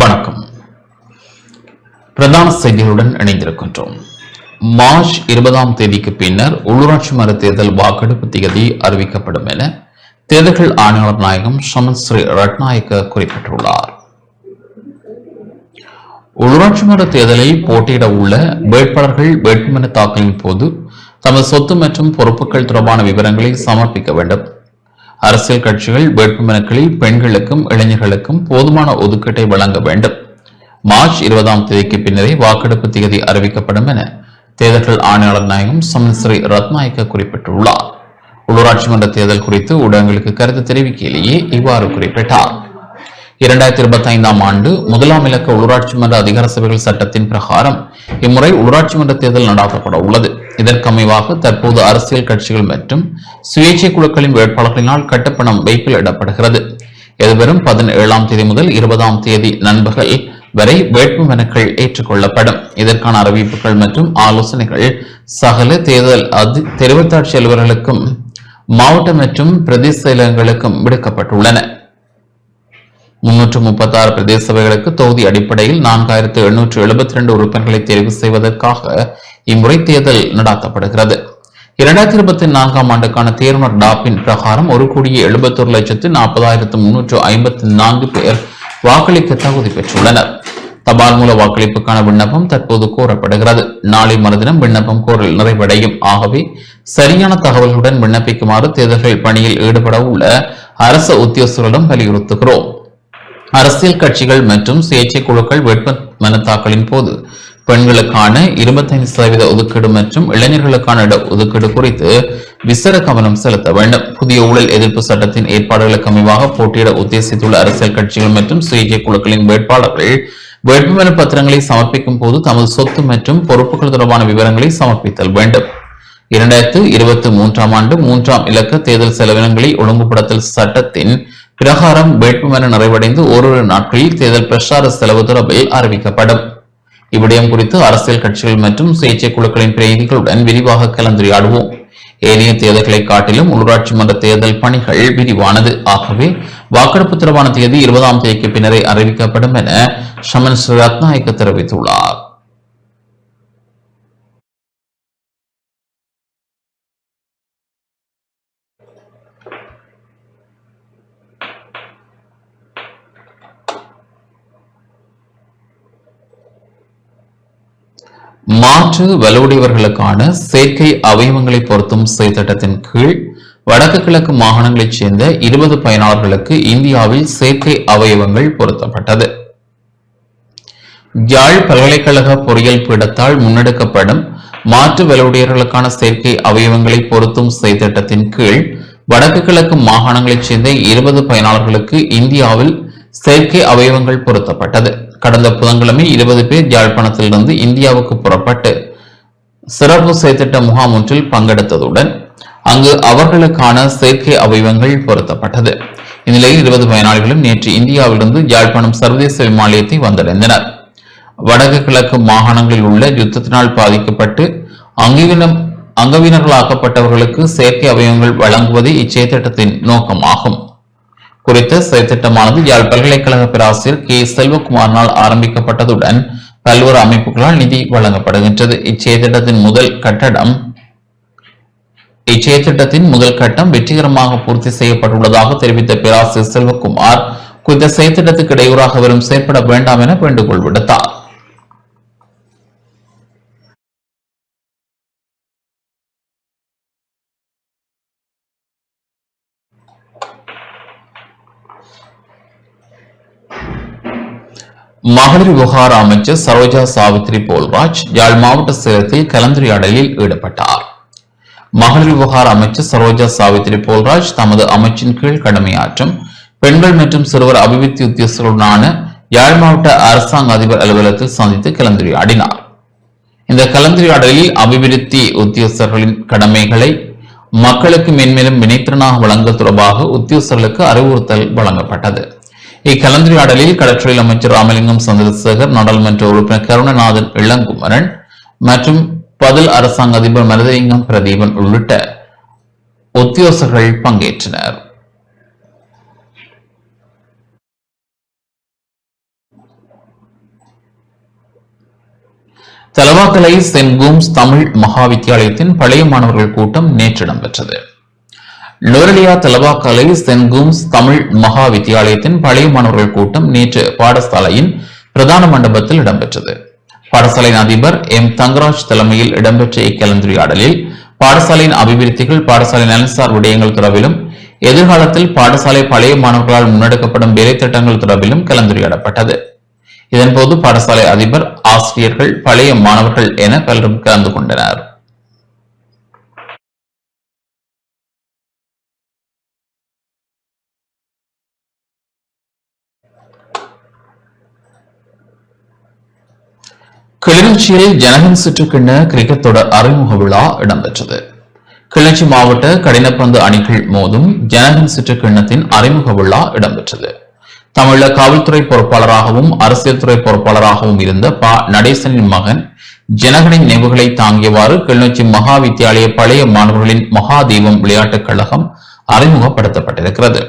வணக்கம். பிரதான செய்திகளுடன் இணைந்திருக்கின்றோம். மார்ச் இருபதாம் தேதிக்கு பின்னர் உள்ளூராட்சி மன்ற தேர்தல் வாக்கெடுப்பு தேதி அறிவிக்கப்படும் என தேர்தல்கள் ஆணையாளர் நாயகம் சமன் ஸ்ரீ ரட்நாயக்க குறிப்பிட்டுள்ளார். உள்ளூராட்சி மன்ற தேர்தலில் போட்டியிட உள்ள வேட்பாளர்கள் வேட்புமனு தாக்கலின் போது தமது சொத்து மற்றும் பொறுப்புகள் தொடர்பான விவரங்களை சமர்ப்பிக்க வேண்டும். அரசியல் கட்சிகள் வேட்புமனுக்களில் பெண்களுக்கும் இளைஞர்களுக்கும் போதுமான ஒதுக்கீட்டை வழங்க வேண்டும். மார்ச் இருபதாம் தேதிக்கு பின்னரே வாக்கெடுப்பு தேதி அறிவிக்கப்படும் என தேர்தல்கள் ஆணையாளர் நாயகம் சம்ஸ்ரீ ரத்நாயக்க குறிப்பிட்டுள்ளார். உள்ளூராட்சி மன்ற தேர்தல் குறித்து ஊடகங்களுக்கு கருத்து தெரிவிக்கையிலேயே இவ்வாறு குறிப்பிட்டார். இரண்டாயிரத்தி இருபத்தி ஐந்தாம் ஆண்டு முதலாம் இலக்க உள்ளூராட்சி மன்ற அதிகார சபைகள் சட்டத்தின் பிரகாரம் இம்முறை உள்ளூராட்சி மன்ற தேர்தல் நடாத்தப்பட உள்ளது. இதற்கமைவாக தற்போது அரசியல் கட்சிகள் மற்றும் சுயேட்சை குழுக்களின் வேட்பாளர்களினால் கட்டப்பணம் வைப்பில் இடப்படுகிறது எதிர்வரும் பதினேழாம் தேதி முதல் இருபதாம் தேதி நண்பகல் வரை வேட்பு மனுக்கள் ஏற்றுக்கொள்ளப்படும். இதற்கான அறிவிப்புகள் மற்றும் ஆலோசனைகள் சகல தேர்தல் அதி தெரிவத்தாட்சி அலுவலர்களுக்கும் மாவட்ட மற்றும் பிரதேச செயலகங்களுக்கும் விடுக்கப்பட்டுள்ளன. முன்னூற்று முப்பத்தி ஆறு பிரதேச சபைகளுக்கு தொகுதி அடிப்படையில் நான்காயிரத்து எண்ணூற்று எழுபத்தி ரெண்டு உறுப்பினர்களை தேர்வு செய்வதற்காக இம்முறை தேர்தல் நடாத்தப்படுகிறது. இரண்டாயிரத்தி இருபத்தி நான்காம் ஆண்டுக்கான தேர்வர் டாப்பின் பிரகாரம் ஒரு கோடியே எழுபத்தொரு லட்சத்து நாற்பதாயிரத்து முன்னூற்று ஐம்பத்தி நான்கு பேர் வாக்களிக்க தகுதி பெற்றுள்ளனர். தபால் மூல வாக்களிப்புக்கான விண்ணப்பம் தற்போது கோரப்படுகிறது. நாளை மறுதினம் விண்ணப்பம் கோரல் நிறைவடையும். ஆகவே சரியான தகவல்களுடன் விண்ணப்பிக்குமாறு தேர்தல்கள் பணியில் ஈடுபட உள்ள அரசு உத்தியோகஸ்தர்களிடம் வலியுறுத்துகிறோம். அரசியல் கட்சிகள் மற்றும் சுயேட்சை குழுக்கள் வேட்பு மனு தாக்கலின் போது பெண்களுக்கான இருபத்தைந்து சதவீத ஒதுக்கீடு மற்றும் இளைஞர்களுக்கான இட ஒதுக்கீடு குறித்து விசேட கவனம் செலுத்த வேண்டும். புதிய ஊழல் எதிர்ப்பு சட்டத்தின் ஏற்பாடுகளுக்கு அமைவாக போட்டியிட உத்தேசித்துள்ள அரசியல் கட்சிகள் மற்றும் சுயேட்சை குழுக்களின் வேட்பாளர்கள் வேட்புமனு பத்திரங்களை சமர்ப்பிக்கும் போது தமது சொத்து மற்றும் பொறுப்புகள் தொடர்பான விவரங்களை சமர்ப்பித்தல் வேண்டும். இரண்டாயிரத்து இருபத்தி மூன்றாம் ஆண்டு மூன்றாம் இலக்க தேர்தல் செலவினங்களை ஒழுங்குபடுத்தல் சட்டத்தின் பிரகாரம் வேட்புமனு நிறைவடைந்து ஓரிரு நாட்களில் தேர்தல் பிரச்சார செலவு தொடர்பில் அறிவிக்கப்படும். இவ்விடயம் குறித்து அரசியல் கட்சிகள் மற்றும் சுயேட்சை குழுக்களின் பிரதிநிதிகளுடன் விரிவாக கலந்துரையாடுவோம். ஏனைய தேர்தல்களை காட்டிலும் உள்ளூராட்சி மன்ற தேர்தல் பணிகள் விரிவானது. ஆகவே வாக்கெடுப்பு தொடர்பான தேதி இருபதாம் தேதிக்கு பின்னரே அறிவிக்கப்படும் என ஷமன் ஸ்ரீ ரத்நாயக்க தெரிவித்துள்ளார். மாற்று வலுவுடையவர்களுக்கான சேர்க்கை அவயவங்களை பொருத்தும் செயற்திட்டத்தின் கீழ் வடக்கு கிழக்கு மாகாணங்களைச் சேர்ந்த இருபது பயனாளர்களுக்கு இந்தியாவில் சேர்க்கை அவயவங்கள் பொருத்தப்பட்டது. யாழ் பல்கலைக்கழக பொறியியல் பீடத்தால் முன்னெடுக்கப்படும் மாற்று வலுவுடையவர்களுக்கான செயற்கை அவயவங்களை பொருத்தும் செயற்திட்டத்தின் கீழ் வடக்கு கிழக்கு மாகாணங்களைச் சேர்ந்த இருபது பயனாளர்களுக்கு இந்தியாவில் செயற்கை அவயவங்கள் பொருத்தப்பட்டது. கடந்த புதன்கிழமை இருபது பேர் யாழ்ப்பாணத்திலிருந்து இந்தியாவுக்கு புறப்பட்டு சிறப்பு செயற்திட்ட முகாம் ஒன்றில் பங்கெடுத்ததுடன் அங்கு அவர்களுக்கான செயற்கை அவயவங்கள் பொருத்தப்பட்டது. இந்நிலையில் இருபது பயனாளிகளும் நேற்று இந்தியாவிலிருந்து யாழ்ப்பாணம் சர்வதேச விமானத்தை வந்தடைந்தனர். வடக்கு கிழக்கு மாகாணங்களில் உள்ள யுத்தத்தினால் பாதிக்கப்பட்டு அங்கவீனம் அங்கவீனர்களாக்கப்பட்டவர்களுக்கு செயற்கை அவயவங்கள் வழங்குவதே இச்செயற்திட்டத்தின் நோக்கமாகும். குறித்த செயற்திட்டமானது யாழ் பல்கலைக்கழக பேராசிரியர் கே. செல்வகுமாரினால் ஆரம்பிக்கப்பட்டதுடன் பல்வேறு அமைப்புகளால் நிதி வழங்கப்படுகின்றது. இச்செயற்திட்டத்தின் முதல் கட்டடம் இச்செயற்திட்டத்தின் முதல் கட்டம் வெற்றிகரமாக பூர்த்தி செய்யப்பட்டுள்ளதாக தெரிவித்த பேராசிரியர் செல்வகுமார் குறித்த செயற்திட்டத்துக்கு இடையூறாக வரும் செயற்பட வேண்டாம் என வேண்டுகோள் விடுத்தார். மகளிர் விவகார அமைச்சர் சரோஜா சாவித்ரி போல்ராஜ் யாழ் மாவட்ட சேலத்தில் கலந்துரையாடலில் ஈடுபட்டார். மகளிர் விவகார அமைச்சர் சரோஜா சாவித்ரி போல்ராஜ் தமது அமைச்சின் கீழ் கடமையாற்றும் பெண்கள் மற்றும் சிறுவர் அபிவிருத்தி உத்தியோகர்களுடனான யாழ் மாவட்ட அரசாங்க அதிபர் அலுவலகத்தில் சந்தித்து கலந்துரையாடினார். இந்த கலந்துரையாடலில் அபிவிருத்தி உத்தியோகர்களின் கடமைகளை மக்களுக்கு மென்மேலும் வினைத்திறனாக வழங்குவது தொடர்பாக உத்தியோகர்களுக்கு அறிவுறுத்தல் வழங்கப்பட்டது. இக்கலந்துரையாடலில் கடற்றொழில் அமைச்சர் ராமலிங்கம் சந்திரசேகர் நாடாளுமன்ற உறுப்பினர் கருணநாதன் இளங்குமரன் மற்றும் பதில் அரசாங்க அதிபர் மருதலிங்கம் பிரதீபன் உள்ளிட்ட உத்தியோகர்கள் பங்கேற்றனர். தலவாக்கலை சென்ட் கூம்ஸ் தமிழ் மகா வித்தியாலயத்தின் பழைய மாணவர்கள் கூட்டம் நேற்று இடம்பெற்றது நுரலியா தலவாக்கலை சென்ட் தமிழ் மகா வித்தியாலயத்தின் பழைய மாணவர்கள் கூட்டம் நேற்று பாடசாலையின் பிரதான மண்டபத்தில் இடம்பெற்றது. பாடசாலையின் அதிபர் எம். தங்கராஜ் தலைமையில் இடம்பெற்ற இக்கலந்துரையாடலில் பாடசாலையின் அபிவிருத்திகள் பாடசாலை நலன்சார் விடயங்கள் தொடர்பிலும் எதிர்காலத்தில் பாடசாலை பழைய மாணவர்களால் முன்னெடுக்கப்படும் வேலை திட்டங்கள் தொடர்பிலும் கலந்துரையாடப்பட்டது. இதன்போது பாடசாலை அதிபர் ஆசிரியர்கள் பழைய மாணவர்கள் என பலரும் கலந்து கொண்டனர். கிளிநொச்சியில் ஜனகன் சுற்றுக்கிண்ண கிரிக்கெட் தொடர் அறிமுக விழா இடம்பெற்றது. கிளிநொச்சி மாவட்ட கடினப்பந்து அணிகள் மோதும் ஜனகன் சுற்றுக்கிண்ணத்தின் அறிமுக விழா இடம்பெற்றது. தமிழக காவல்துறை பொறுப்பாளராகவும் அரசியல் துறை பொறுப்பாளராகவும் இருந்த ப. நடேசனின் மகன் ஜனகனின் நினைவுகளை தாங்கியவாறு கிளிநொச்சி மகா வித்தியாலய பழைய மாணவர்களின் மகாதீபம் விளையாட்டுக் கழகம் அறிமுகப்படுத்தப்பட்டிருக்கிறது.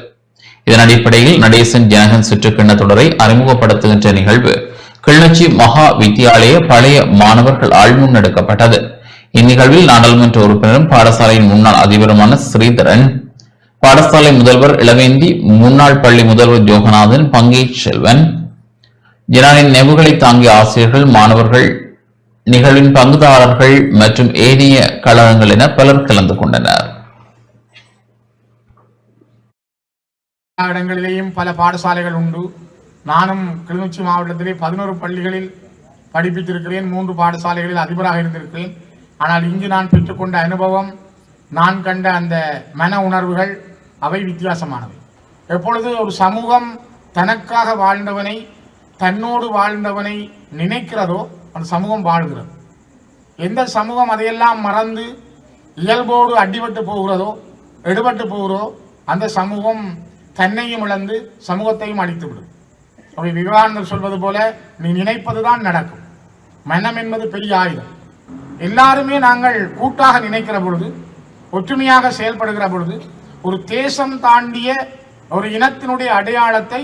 இதன் அடிப்படையில் நடேசன் ஜனகன் சுற்றுக்கிண்ண தொடரை அறிமுகப்படுத்துகின்ற நிகழ்வு கிளிநொச்சி மகா வித்தியாலய பழைய மாணவர்கள் ஆள் முன்னெடுக்கப்பட்டது இந்நிகழ்வில் நாடாளுமன்ற உறுப்பினரும் பாடசாலையின் முன்னாள் அதிபருமான ஸ்ரீதரன் பாடசாலை முதல்வர் இளவேந்தி முன்னாள் பள்ளி முதல்வர் ஜோகநாதன் பங்கை செல்வன் ஜனானின் நெவுகளை தாங்கிய ஆசிரியர்கள் மாணவர்கள் நிகழ்வின் பங்குதாரர்கள் மற்றும் ஏனைய கழகங்கள் என பலர் கலந்து கொண்டனர். இடங்களிலேயும் பல பாடசாலைகள் உண்டு. நானும் கிளிநொச்சி மாவட்டத்திலே பதினோரு பள்ளிகளில் படிப்பித்திருக்கிறேன் மூன்று பாடசாலைகளில் அதிபராக இருந்திருக்கிறேன். ஆனால் இங்கு நான் பெற்றுக்கொண்ட அனுபவம் நான் கண்ட அந்த மன உணர்வுகள் அவை வித்தியாசமானவை. எப்பொழுது ஒரு சமூகம் தனக்காக வாழ்ந்தவனை தன்னோடு வாழ்ந்தவனை நினைக்கிறதோ அந்த சமூகம் வாழ்கிறது. எந்த சமூகம் அதையெல்லாம் மறந்து இயல்போடு அடிபட்டு போகிறதோ எடுபட்டு போகிறதோ அந்த சமூகம் தன்னையும் இழந்து சமூகத்தையும் அழித்துவிடும். அவை விவேகானந்தர் சொல்வது போல நீ நினைப்பதுதான் நடக்கும். மனம் என்பது பெரிய ஆயுதம். எல்லாருமே நாங்கள் கூட்டாக நினைக்கிற பொழுது ஒற்றுமையாக செயல்படுகிற பொழுது ஒரு தேசம் தாண்டிய ஒரு இனத்தினுடைய அடையாளத்தை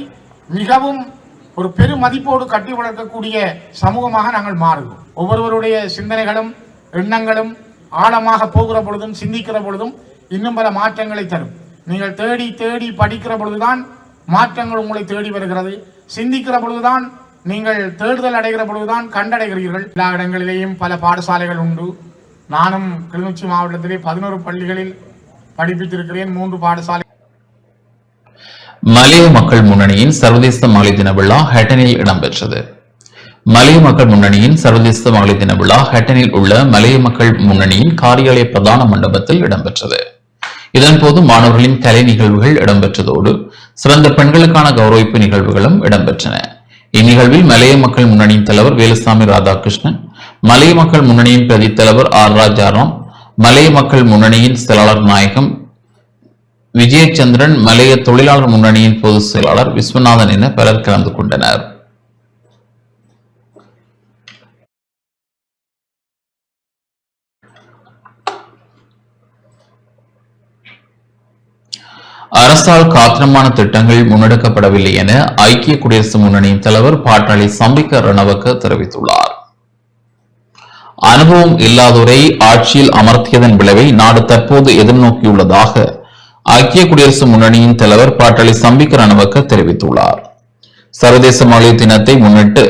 மிகவும் ஒரு பெருமதிப்போடு கட்டி வளர்க்கக்கூடிய சமூகமாக நாங்கள் மாறுவோம் ஒவ்வொருவருடைய சிந்தனைகளும் எண்ணங்களும் ஆழமாக போகிற பொழுதும் சிந்திக்கிற பொழுதும் இன்னும் பல மாற்றங்களை தரும். நீங்கள் தேடி தேடி படிக்கிற பொழுதுதான் மாற்றங்கள் உங்களை தேடி வருகிறது. சிந்திக்கிற பொழுதுதான் நீங்கள் தேடுதல் அடைகிற பொழுதுதான் கண்டடைகிறீர்கள். எல்லா இடங்களிலேயும் பல பாடசாலைகள் உண்டு. நானும் கிளிநொச்சி மாவட்டத்திலே பதினோரு பள்ளிகளில் படிப்பித்திருக்கிறேன். மூன்று பாடசாலை மலைய மக்கள் முன்னணியின் சர்வதேச மகளிர் தின விழா ஹேட்டனில் இடம்பெற்றது. மலைய மக்கள் முன்னணியின் சர்வதேச மகளிர் தின விழா ஹெட்டனில் உள்ள மலைய மக்கள் முன்னணியின் காரியாலய பிரதான மண்டபத்தில் இடம்பெற்றது. இதன்போது மாணவர்களின் கலை நிகழ்வுகள் இடம்பெற்றதோடு சிறந்த பெண்களுக்கான கௌரவிப்பு நிகழ்வுகளும் இடம்பெற்றன. இந்நிகழ்வில் மலைய மக்கள் முன்னணியின் தலைவர் வேலுசாமி ராதாகிருஷ்ணன் மலைய மக்கள் முன்னணியின் பிரதி தலைவர் ஆர் ராஜாராம் மலைய மக்கள் முன்னணியின் செயலாளர் நாயகம் விஜயச்சந்திரன் மலைய தொழிலாளர் முன்னணியின் பொதுச் செயலாளர் விஸ்வநாதன் என பலர் கலந்து கொண்டனர். அரசால் காத்திரமான திட்டங்கள் முன்னெடுக்கப்படவில்லை என ஐக்கிய குடியரசு முன்னணியின் தலைவர் பாட்டாளி சம்பிக்க ரணவக்க தெரிவித்துள்ளார். அனுபவம் இல்லாதோரை ஆட்சியில் அமர்த்தியதன் விளைவை நாடு தற்போது எதிர்நோக்கியுள்ளதாக ஐக்கிய குடியரசு முன்னணியின் தலைவர் பாட்டாளி சம்பிக்க ரணவக்க தெரிவித்துள்ளார். சர்வதேச மகளிர் தினத்தை முன்னிட்டு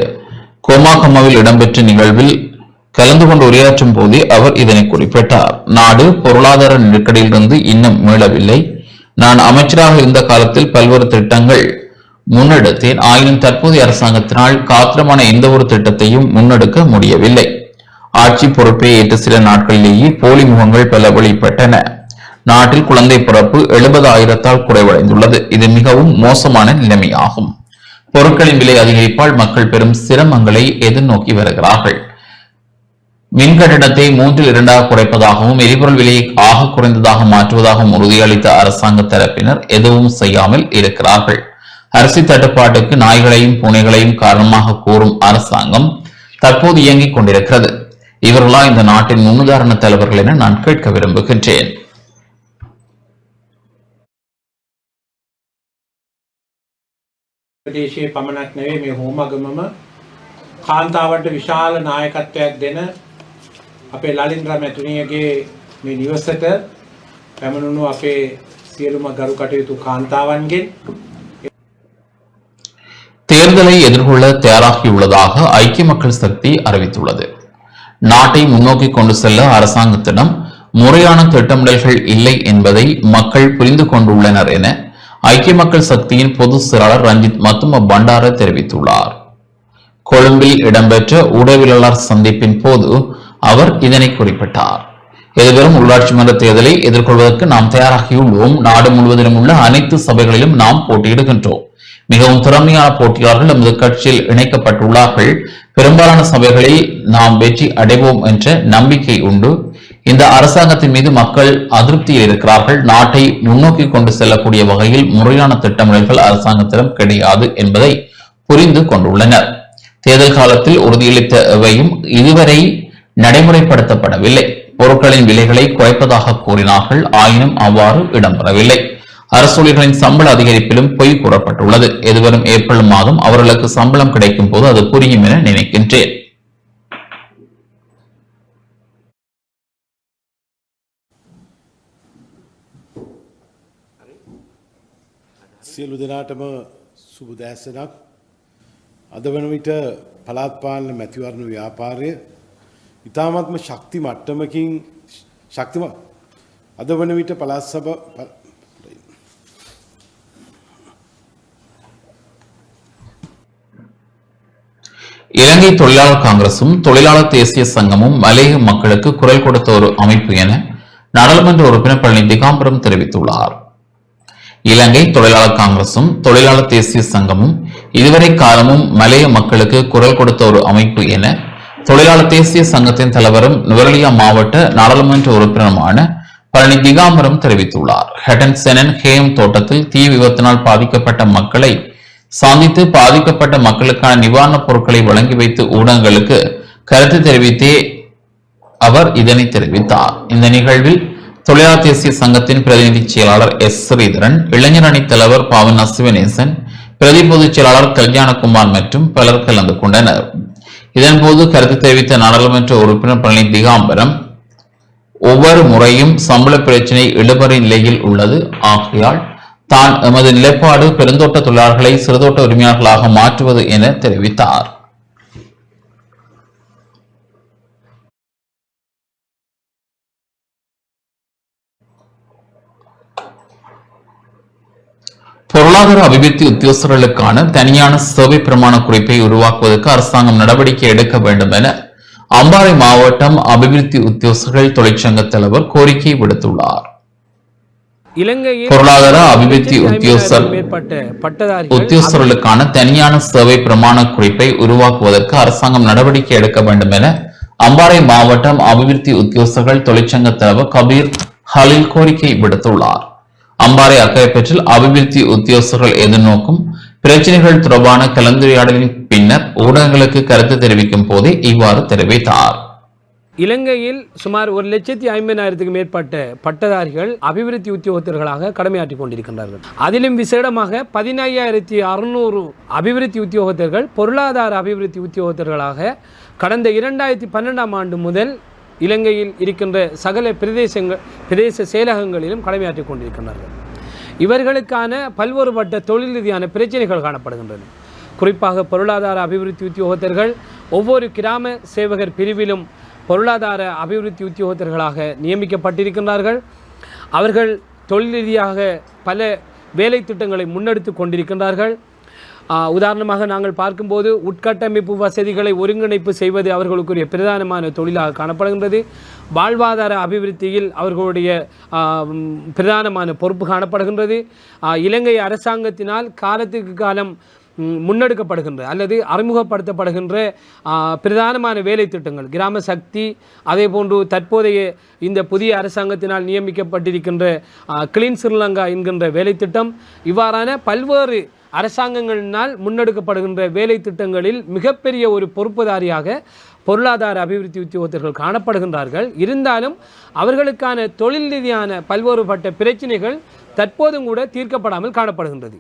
கோமாகமாவில் இடம்பெற்ற நிகழ்வில் கலந்து கொண்டு உரையாற்றும் போதே அவர் இதனை குறிப்பிட்டார். நாடு பொருளாதார நெருக்கடியிலிருந்து இன்னும் மீளவில்லை. நான் அமைச்சராக இருந்த காலத்தில் பல்வேறு திட்டங்கள் முன்னெடுத்தேன். ஆயினும் தற்போதைய அரசாங்கத்தினால் காத்திரமான எந்த ஒரு திட்டத்தையும் முன்னெடுக்க முடியவில்லை. ஆட்சி பொறுப்பை ஏற்ற சில நாட்களிலேயே போலி முகங்கள் பல வெளிப்பட்டன. நாட்டில் குழந்தை பிறப்பு எழுபது ஆயிரத்தால் குறைவடைந்துள்ளது. இது மிகவும் மோசமான நிலைமையாகும். பொருட்களின் விலை அதிகரிப்பால் மக்கள் பெரும் சிரமங்களை எதிர்நோக்கி வருகிறார்கள். மின் கட்டணத்தை மூன்றில் இரண்டாக குறைப்பதாகவும் எரிபொருள் விலையை ஆக குறைந்ததாக மாற்றுவதாகவும் உறுதியளித்த அரசாங்க தரப்பினர் எதுவும் செய்யாமல் இருக்கிறார்கள் அரிசி தட்டுப்பாட்டுக்கு நாய்களையும் பூனைகளையும் காரணமாக கூறும் அரசாங்கம் தற்போது இயங்கிக் கொண்டிருக்கிறது இவர்களா இந்த நாட்டின் முன்னுதாரண தலைவர்கள் என நான் கேட்க விரும்புகின்றேன் ප්‍රදේශයේ පමණක් නෙවෙයි මේ හෝමගමම කාන්තාවට විශාල නායකත්වයක් දෙන අපේ ලලින්ද්‍ර මැතුනියගේ මේ නිවසට පැමිණුණු අපේ සියලුම ගරු කටයුතු කාන්තාවන්ගෙන් தேர்தலை எதிர்கொள்ள தயாராகியுள்ளதாக ஐக்கிய மக்கள் சக்தி அறிவித்துள்ளது நாட்டை முன்னோக்கி கொண்டு செல்ல அரசாங்கத்திடம் முறையான திட்டமிடல்கள் இல்லை என்பதை மக்கள் புரிந்து கொண்டுள்ளனர் என ஐக்கிய மக்கள் சக்தியின் பொதுச் செயலாளர் ரஞ்சித் மத்தும பண்டார தெரிவித்துள்ளார் கொழும்பில் இடம்பெற்ற ஊடகவியலாளர் சந்திப்பின் போது அவர் இதனை குறிப்பிட்டார். எதிர்வரும் உள்ளாட்சி மன்ற தேர்தலை எதிர்கொள்வதற்கு நாம் தயாராகியுள்ளோம். நாடு முழுவதிலும் உள்ள அனைத்து சபைகளிலும் நாம் போட்டியிடுகின்றோம். மிகவும் திறமையான போட்டியாளர்கள் நமது கட்சியில் இணைக்கப்பட்டுள்ளார்கள். பெரும்பாலான சபைகளில் நாம் வெற்றி அடைவோம் என்ற நம்பிக்கை உண்டு. இந்த அரசாங்கத்தின் மீது மக்கள் அதிருப்தியில் இருக்கிறார்கள். நாட்டை முன்னோக்கி கொண்டு செல்லக்கூடிய வகையில் முறையான திட்டமிடல்கள் அரசாங்கத்திடம் கிடையாது என்பதை புரிந்து கொண்டுள்ளனர். தேர்தல் காலத்தில் உறுதியளித்தவையும் இதுவரை நடைமுறைப்படுத்தப்படவில்லை பொருட்களின் விலைகளை குறைப்பதாக கூறினார்கள் ஆயினும் அவ்வாறு இடம்பெறவில்லை அரசு ஊழியர்களின் சம்பள அதிகரிப்பிலும் பொய் கூறப்பட்டுள்ளது எதிர்வரும் ஏப்ரல் மாதம் அவர்களுக்கு சம்பளம் கிடைக்கும் போது அது புரியும் என நினைக்கின்றேன் සියලු දෙනාටම සුබදෑසනක් අද වන විට පලාත්පාලන මැතිවරණ ව්‍යාපාරය ඉතාමත්ම ශක්ති මට්ටමකින් ශක්තිම අද වන විට පළාත් සභ ප- இலங்கை தொழிலாளர் காங்கிரசும் தொழிலாளர் தேசிய சங்கமும் மலேக மக்களுக்கு குரல் கொடுத்த ஒரு அமைப்பு என நாடாளுமன்ற உறுப்பினர் பழனி திகாம்பரம் தெரிவித்துள்ளார் இலங்கை தொழிலாளர் காங்கிரசும் தொழிலாளர் தேசிய சங்கமும் இதுவரை காலமும் மலேய மக்களுக்கு குரல் கொடுத்த ஒரு அமைப்பு என தொழிலாளர் தேசிய சங்கத்தின் தலைவரும் நுவரலியா மாவட்ட நாடாளுமன்ற உறுப்பினருமான பழனி திகாம்பரம் தெரிவித்துள்ளார். ஹெடன் செனன் ஹேம் தோட்டத்தில் தீ விபத்தினால் பாதிக்கப்பட்ட மக்களை சந்தித்து பாதிக்கப்பட்ட மக்களுக்கான நிவாரணப் பொருட்களை வழங்கி வைத்து ஊடகங்களுக்கு கருத்து தெரிவித்தே அவர் இதனை தெரிவித்தார். இந்த நிகழ்வில் தொழிலாளர் தேசிய சங்கத்தின் பிரதிநிதி செயலாளர் எஸ் ஸ்ரீதரன் இளைஞர் அணி தலைவர் பாவனா சிவநேசன் பிரதி பொதுச் செயலாளர் கல்யாணகுமார் மற்றும் பலர் கலந்து கொண்டனர். இதன்போது கருத்து தெரிவித்த நாடாளுமன்ற உறுப்பினர் பழனி திகாம்பரம் ஒவ்வொரு முறையும் சம்பள பிரச்சினை இழுபறி நிலையில் உள்ளது. ஆகையால் தான் எமது நிலைப்பாடு பெருந்தோட்ட தொழிலாளர்களை சிறுதோட்ட உரிமையாளர்களாக மாற்றுவது என தெரிவித்தார். பொருளாதார அபிவிருத்தி உத்தியோகஸ்தர்களுக்கான தனியான சேவை பிரமாண குறிப்பை உருவாக்குவதற்கு அரசாங்கம் நடவடிக்கை எடுக்க வேண்டும் என அம்பாறை மாவட்டம் அபிவிருத்தி உத்தியோகஸ்தர்கள் தொழிற்சங்க தலைவர் கோரிக்கை விடுத்துள்ளார். இலங்கையில் பொருளாதார அபிவிருத்தி பட்டதாரிகள் உத்தியோகஸ்தர்களுக்கான தனியான சேவை பிரமாண குறிப்பை உருவாக்குவதற்கு அரசாங்கம் நடவடிக்கை எடுக்க வேண்டும் என அம்பாறை மாவட்டம் அபிவிருத்தி உத்தியோகஸ்தர்கள் தொழிற்சங்க தலைவர் கபீர் ஹலில் கோரிக்கை விடுத்துள்ளார். அம்பாறை அக்கரைப்பற்றில் அபிவிருத்தி உத்தியோகஸ்தர்கள் எதிர்நோக்கும் பிரச்சனைகள் தொடர்பான கலந்துரையாடலின் பின்னர் ஊடகங்களுக்கு கருத்து தெரிவிக்கும் போதே இவ்வாறு தெரிவித்தார். இலங்கையில் சுமார் ஒரு லட்சத்தி ஐம்பதாயிரத்துக்கு மேற்பட்ட பட்டதாரிகள் அபிவிருத்தி உத்தியோகத்தர்களாக கடமையாற்றி கொண்டிருக்கின்றார்கள். அதிலும் விசேடமாக பதினையாயிரத்தி அறுநூறு அபிவிருத்தி உத்தியோகத்தர்கள் பொருளாதார அபிவிருத்தி உத்தியோகத்தர்களாக கடந்த இரண்டாயிரத்தி பன்னெண்டாம் ஆண்டு முதல் இலங்கையில் இருக்கின்ற சகல பிரதேசங்கள் பிரதேச செயலகங்களிலும் கடமையாற்றிக் கொண்டிருக்கின்றார்கள். இவர்களுக்கான பல்வேறுபட்ட தொழில் ரீதியான பிரச்சனைகள் காணப்படுகின்றன. குறிப்பாக பொருளாதார அபிவிருத்தி உத்தியோகத்தர்கள் ஒவ்வொரு கிராம சேவகர் பிரிவிலும் பொருளாதார அபிவிருத்தி உத்தியோகத்தர்களாக நியமிக்கப்பட்டிருக்கின்றார்கள். அவர்கள் தொழில் ரீதியாக பல வேலை திட்டங்களை முன்னெடுத்து கொண்டிருக்கின்றார்கள். உதாரணமாக நாங்கள் பார்க்கும்போது உட்கட்டமைப்பு வசதிகளை ஒருங்கிணைப்பு செய்வது அவர்களுக்குரிய பிரதானமான தொழிலாக காணப்படுகின்றது. வாழ்வாதார அபிவிருத்தியில் அவர்களுடைய பிரதானமான பொறுப்பு காணப்படுகின்றது. இலங்கை அரசாங்கத்தினால் காலத்துக்கு காலம் முன்னெடுக்கப்படுகின்ற அல்லது அறிமுகப்படுத்தப்படுகின்ற பிரதானமான வேலை திட்டங்கள் கிராம சக்தி அதே போன்று தற்போதைய இந்த புதிய அரசாங்கத்தினால் நியமிக்கப்பட்டிருக்கின்ற கிளீன் ஸ்ரீலங்கா என்கின்ற வேலை திட்டம் இவ்வாறான பல்வேறு அரசாங்கங்களினால் முன்னெடுக்கப்படுகின்ற வேலை திட்டங்களில் மிகப்பெரிய ஒரு பொறுப்புதாரியாக பொருளாதார அபிவிருத்தி உத்தியோகத்தர்கள் காணப்படுகின்றார்கள். இருந்தாலும் அவர்களுக்கான தொழில் ரீதியான பல்வேறுபட்ட பிரச்சனைகள் தற்போதும் கூட தீர்க்கப்படாமல் காணப்படுகின்றது.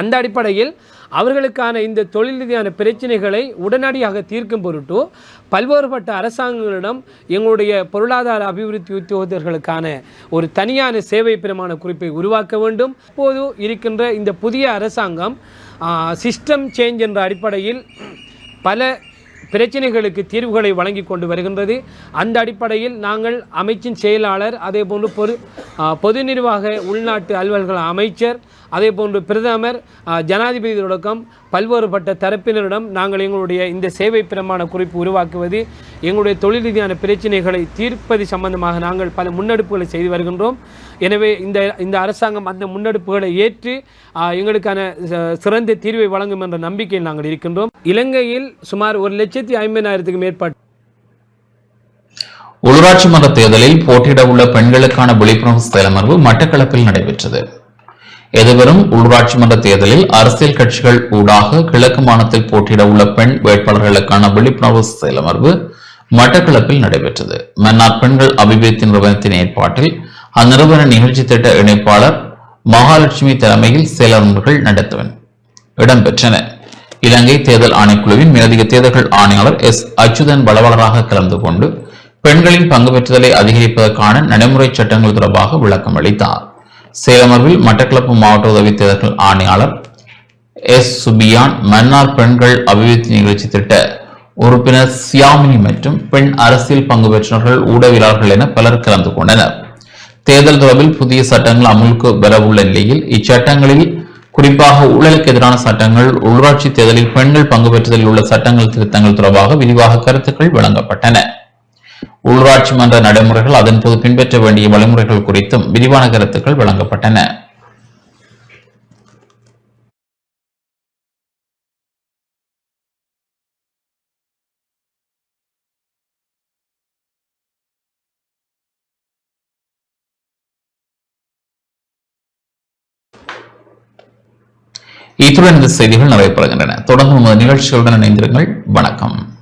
அந்த அடிப்படையில் அவர்களுக்கான இந்த தொழில் ரீதியான பிரச்சனைகளை உடனடியாக தீர்க்கும் பொருட்டு பல்வேறுபட்ட அரசாங்கங்களிடம் எங்களுடைய பொருளாதார அபிவிருத்தி உத்தியோகத்தர்களுக்கான ஒரு தனியான சேவை பிரமாண குறிப்பை உருவாக்க வேண்டும். இப்போது இருக்கின்ற இந்த புதிய அரசாங்கம் சிஸ்டம் சேஞ்ச் என்ற அடிப்படையில் பல பிரச்சனைகளுக்கு தீர்வுகளை வழங்கி கொண்டு வருகின்றது. அந்த அடிப்படையில் நாங்கள் அமைச்சின் செயலாளர் அதேபோன்று பொது பொது நிர்வாக உள்நாட்டு அலுவல்கள் அமைச்சர் அதே போன்று பிரதமர் ஜனாதிபதி தொடக்கம் பல்வேறுபட்ட தரப்பினரிடம் நாங்கள் எங்களுடைய இந்த சேவை பிரமாண குறிப்பு உருவாக்குவது எங்களுடைய தொழில் ரீதியான பிரச்சனைகளை தீர்ப்பது சம்பந்தமாக நாங்கள் பல முன்னெடுப்புகளை செய்து வருகின்றோம். எனவே இந்த இந்த அரசாங்கம் அந்த முன்னெடுப்புகளை ஏற்று எங்களுக்கான ச- சிறந்த தீர்வை வழங்கும் என்ற நம்பிக்கையில் நாங்கள் இருக்கின்றோம். இலங்கையில் சுமார் ஒரு லட்சத்தி ஐம்பதாயிரத்துக்கு மேற்பட்ட உள்ளூராட்சி மன்ற தேர்தலில் போட்டியிட உள்ள பெண்களுக்கான விழிப்புணர்வு செயலமர்வு மட்டக்களப்பில் நடைபெற்றது. எதிர்வரும் உள்ளூராட்சி மன்ற தேர்தலில் அரசியல் கட்சிகள் ஊடாக கிழக்கு மாநிலத்தில் போட்டியிட உள்ள பெண் வேட்பாளர்களுக்கான விழிப்புணர்வு செயலமர்வு மட்டக்களப்பில் நடைபெற்றது. மன்னார் பெண்கள் அபிவிருத்தி நிறுவனத்தின் ஏற்பாட்டில் அந்நிறுவன நிகழ்ச்சி திட்ட இணைப்பாளர் மகாலட்சுமி தலைமையில் செயலமர்வுகள் நடத்தவன் இடம்பெற்றன. இலங்கை தேர்தல் ஆணைக்குழுவின் மேலதிக தேர்தல்கள் ஆணையாளர் எஸ். அச்சுதன் வளவலராக கலந்து கொண்டு பெண்களின் பங்கு பெற்றுதலை அதிகரிப்பதற்கான நடைமுறை சட்டங்கள் தொடர்பாக விளக்கம் அளித்தார் சேலமர்வில் மட்டக்களப்பு மாவட்ட உதவி தேர்தல்கள் ஆணையாளர் எஸ். சுபியான் மன்னார் பெண்கள் அபிவிருத்தி நிகழ்ச்சி திட்ட உறுப்பினர் சியாமினி மற்றும் பெண் அரசியல் பங்கு பெற்றவர்கள் ஊடகவியலாளர்கள் என பலர் கலந்து கொண்டனர். தேர்தல் தொடர்பில் புதிய சட்டங்கள் அமலுக்கு வரவுள்ள நிலையில் இச்சட்டங்களில் குறிப்பாக ஊழலுக்கு எதிரான சட்டங்கள் உள்ளாட்சி தேர்தலில் பெண்கள் பங்கு பெற்றுதலில் உள்ள சட்டங்கள் திருத்தங்கள் தொடர்பாக விரிவாக கருத்துக்கள் வழங்கப்பட்டன. உள்ளாட்சி மன்ற நடைமுறைகள் அதன்போது பின்பற்ற வேண்டிய வழிமுறைகள் குறித்தும் விரிவான கருத்துக்கள் வழங்கப்பட்டன. இத்துடன் இந்த செய்திகள் நிறைவு பெறுகின்றன தொடர்ந்து நமது நிகழ்ச்சிகளுடன் இணைந்திருங்கள். வணக்கம்.